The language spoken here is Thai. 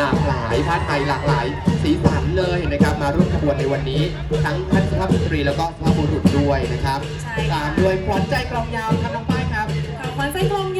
หลากหลายผ้าไทยหลากหลาย สีสันเลยนะครับ มาร่วมขบวนในวันนี้ ทั้งท่านสุภาพสตรีแล้วก็สุภาพบุรุษด้วยนะครับใช่ค่ะ ตามด้วยขวัญใจกลองยาวครับน้องป้ายครับ ค่ะขวัญใจกลองยาวง